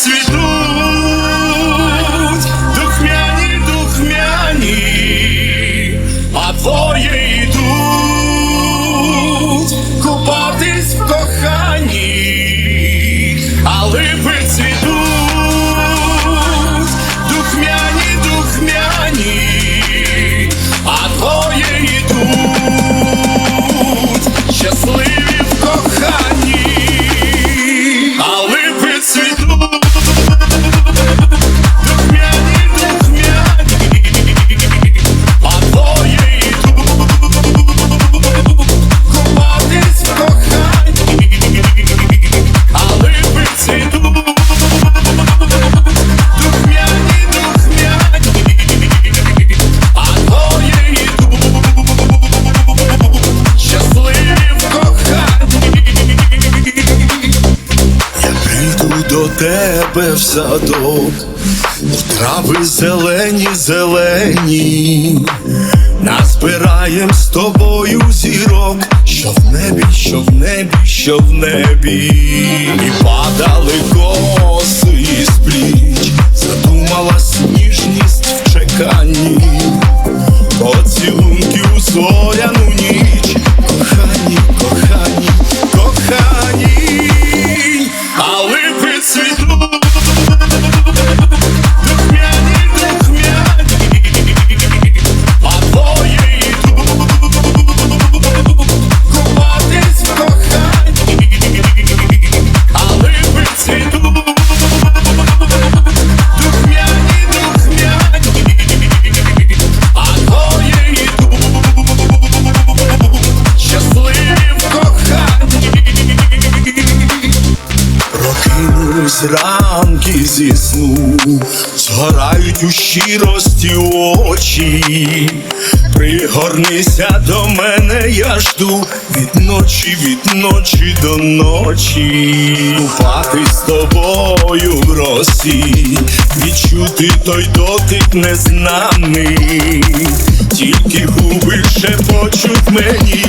цвітуть, тебе в садок, у трави зелені, зелені, назбираєм з тобою зірок, що в небі, що в небі, що в небі, і падали Прокинусь ранки зі сну, згорають у щирості очі. Пригорнися до мене, я жду від ночі, від ночі до ночі. Купати з тобою в росі, відчути той дотик незнаний, тільки губи шепочуть мені,